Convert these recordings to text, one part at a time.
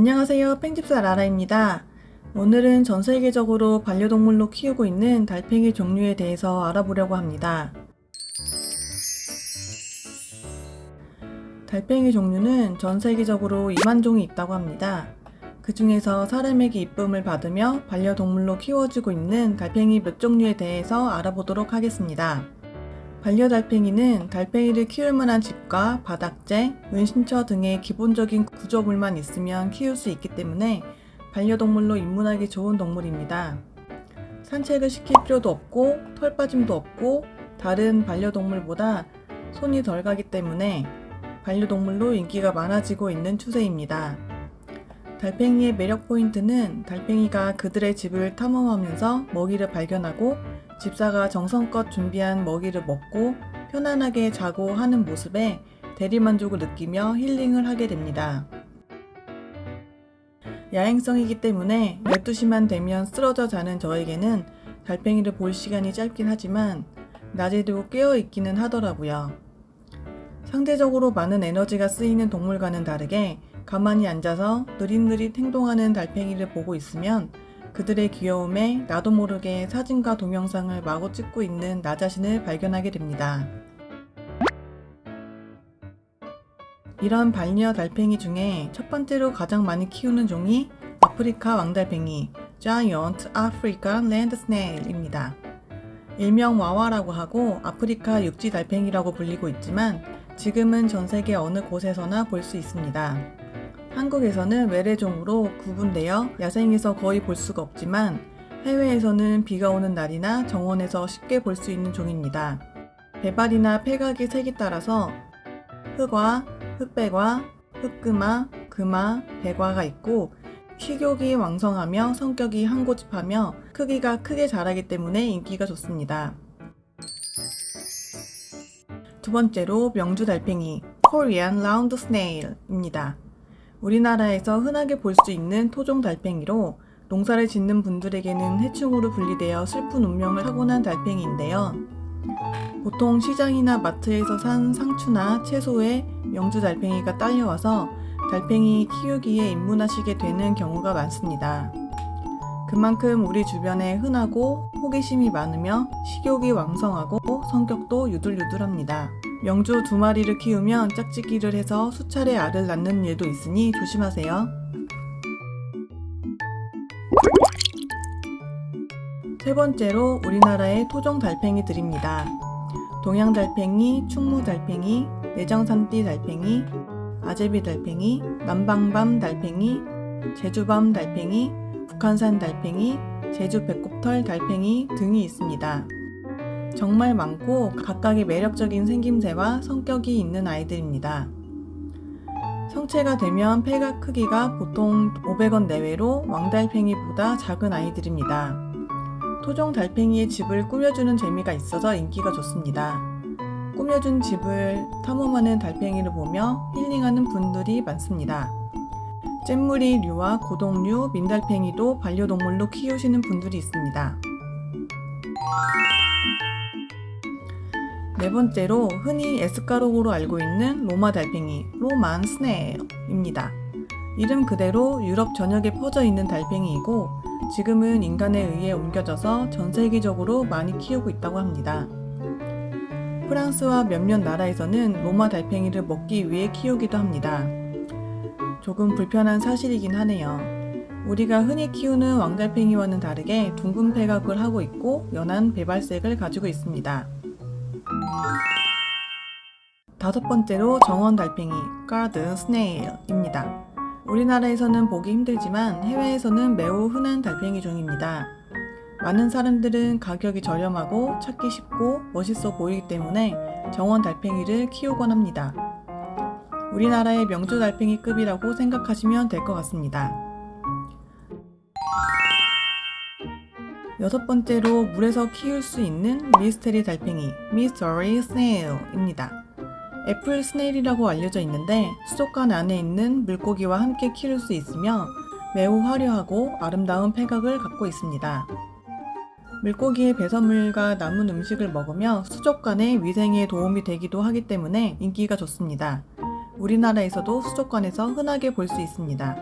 안녕하세요. 팽집사 라라입니다. 오늘은 전 세계적으로 반려동물로 키우고 있는 달팽이 종류에 대해서 알아보려고 합니다. 달팽이 종류는 전 세계적으로 2만 종이 있다고 합니다. 그 중에서 사람에게 이쁨을 받으며 반려동물로 키워지고 있는 달팽이 몇 종류에 대해서 알아보도록 하겠습니다. 반려달팽이는 달팽이를 키울 만한 집과 바닥재, 은신처 등의 기본적인 구조물만 있으면 키울 수 있기 때문에 반려동물로 입문하기 좋은 동물입니다. 산책을 시킬 필요도 없고 털 빠짐도 없고 다른 반려동물보다 손이 덜 가기 때문에 반려동물로 인기가 많아지고 있는 추세입니다. 달팽이의 매력 포인트는 달팽이가 그들의 집을 탐험하면서 먹이를 발견하고 집사가 정성껏 준비한 먹이를 먹고 편안하게 자고 하는 모습에 대리만족을 느끼며 힐링을 하게 됩니다. 야행성이기 때문에 12시만 되면 쓰러져 자는 저에게는 달팽이를 볼 시간이 짧긴 하지만 낮에도 깨어 있기는 하더라고요. 상대적으로 많은 에너지가 쓰이는 동물과는 다르게 가만히 앉아서 느릿느릿 행동하는 달팽이를 보고 있으면 그들의 귀여움에 나도 모르게 사진과 동영상을 마구 찍고 있는 나 자신을 발견하게 됩니다. 이런 반려 달팽이 중에 첫 번째로 가장 많이 키우는 종이 아프리카 왕달팽이 Giant African Land Snail입니다. 일명 와와라고 하고 아프리카 육지 달팽이라고 불리고 있지만 지금은 전 세계 어느 곳에서나 볼 수 있습니다. 한국에서는 외래종으로 구분되어 야생에서 거의 볼 수가 없지만 해외에서는 비가 오는 날이나 정원에서 쉽게 볼 수 있는 종입니다. 배발이나 폐각의 색에 따라서 흑화, 흑백화, 흑금화, 금화, 백화가 있고 식욕이 왕성하며 성격이 항고집하며 크기가 크게 자라기 때문에 인기가 좋습니다. 두 번째로 명주 달팽이 Korean Round Snail입니다. 우리나라에서 흔하게 볼 수 있는 토종 달팽이로 농사를 짓는 분들에게는 해충으로 분리되어 슬픈 운명을 타고난 달팽이인데요. 보통 시장이나 마트에서 산 상추나 채소에 명주 달팽이가 딸려와서 달팽이 키우기에 입문하시게 되는 경우가 많습니다. 그만큼 우리 주변에 흔하고 호기심이 많으며 식욕이 왕성하고 성격도 유들유들합니다. 명주 두 마리를 키우면 짝짓기를 해서 수차례 알을 낳는 일도 있으니 조심하세요. 세 번째로 우리나라의 토종 달팽이들입니다. 동양 달팽이, 충무 달팽이, 내장산띠 달팽이, 아제비 달팽이, 남방밤 달팽이, 제주밤 달팽이, 북한산 달팽이, 제주 배꼽털 달팽이 등이 있습니다. 정말 많고 각각의 매력적인 생김새와 성격이 있는 아이들입니다. 성체가 되면 폐가 크기가 보통 500원 내외로 왕달팽이보다 작은 아이들입니다. 토종 달팽이의 집을 꾸며주는 재미가 있어서 인기가 좋습니다. 꾸며준 집을 탐험하는 달팽이를 보며 힐링하는 분들이 많습니다. 잼무리 류와 고동류, 민달팽이도 반려동물로 키우시는 분들이 있습니다. 네 번째로 흔히 에스카로그로 알고 있는 로마 달팽이, 로만 스네일입니다. 이름 그대로 유럽 전역에 퍼져 있는 달팽이이고 지금은 인간에 의해 옮겨져서 전 세계적으로 많이 키우고 있다고 합니다. 프랑스와 몇몇 나라에서는 로마 달팽이를 먹기 위해 키우기도 합니다. 조금 불편한 사실이긴 하네요. 우리가 흔히 키우는 왕달팽이와는 다르게 둥근 폐각을 하고 있고 연한 배발색을 가지고 있습니다. 다섯 번째로 정원 달팽이, 가든 스네일입니다. 우리나라에서는 보기 힘들지만 해외에서는 매우 흔한 달팽이 종입니다. 많은 사람들은 가격이 저렴하고 찾기 쉽고 멋있어 보이기 때문에 정원 달팽이를 키우곤 합니다. 우리나라의 명주 달팽이급이라고 생각하시면 될 것 같습니다. 여섯 번째로 물에서 키울 수 있는 미스테리 달팽이, 미스터리 스네일입니다. 애플 스네일이라고 알려져 있는데 수족관 안에 있는 물고기와 함께 키울 수 있으며 매우 화려하고 아름다운 폐각을 갖고 있습니다. 물고기의 배설물과 남은 음식을 먹으며 수족관의 위생에 도움이 되기도 하기 때문에 인기가 좋습니다. 우리나라에서도 수족관에서 흔하게 볼 수 있습니다.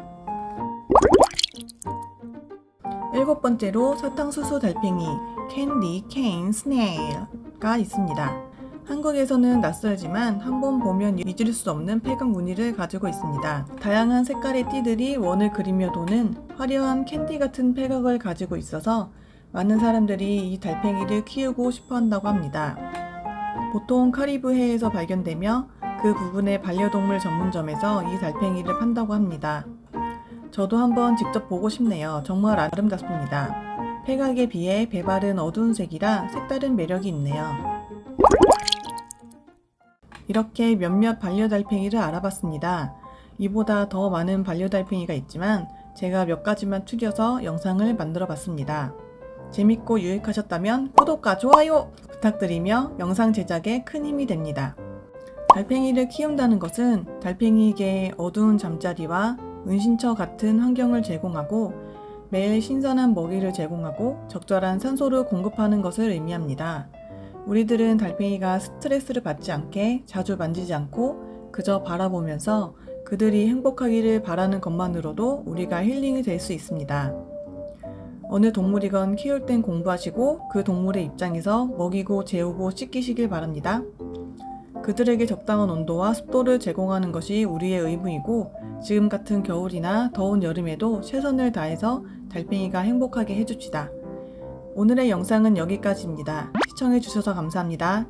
일곱 번째로 사탕수수 달팽이 캔디 케인 스네일가 있습니다. 한국에서는 낯설지만 한 번 보면 잊을 수 없는 폐각 무늬를 가지고 있습니다. 다양한 색깔의 띠들이 원을 그리며 도는 화려한 캔디 같은 폐각을 가지고 있어서 많은 사람들이 이 달팽이를 키우고 싶어 한다고 합니다. 보통 카리브해에서 발견되며 그 부분의 반려동물 전문점에서 이 달팽이를 판다고 합니다. 저도 한번 직접 보고 싶네요. 정말 아름답습니다. 폐각에 비해 배발은 어두운 색이라 색다른 매력이 있네요. 이렇게 몇몇 반려달팽이를 알아봤습니다. 이보다 더 많은 반려달팽이가 있지만 제가 몇 가지만 추려서 영상을 만들어 봤습니다. 재밌고 유익하셨다면 구독과 좋아요 부탁드리며 영상 제작에 큰 힘이 됩니다. 달팽이를 키운다는 것은 달팽이에게 어두운 잠자리와 은신처 같은 환경을 제공하고 매일 신선한 먹이를 제공하고 적절한 산소를 공급하는 것을 의미합니다. 우리들은 달팽이가 스트레스를 받지 않게 자주 만지지 않고 그저 바라보면서 그들이 행복하기를 바라는 것만으로도 우리가 힐링이 될 수 있습니다. 어느 동물이건 키울 땐 공부하시고 그 동물의 입장에서 먹이고 재우고 씻기시길 바랍니다. 그들에게 적당한 온도와 습도를 제공하는 것이 우리의 의무이고 지금 같은 겨울이나 더운 여름에도 최선을 다해서 달팽이가 행복하게 해줍시다. 오늘의 영상은 여기까지입니다. 시청해주셔서 감사합니다.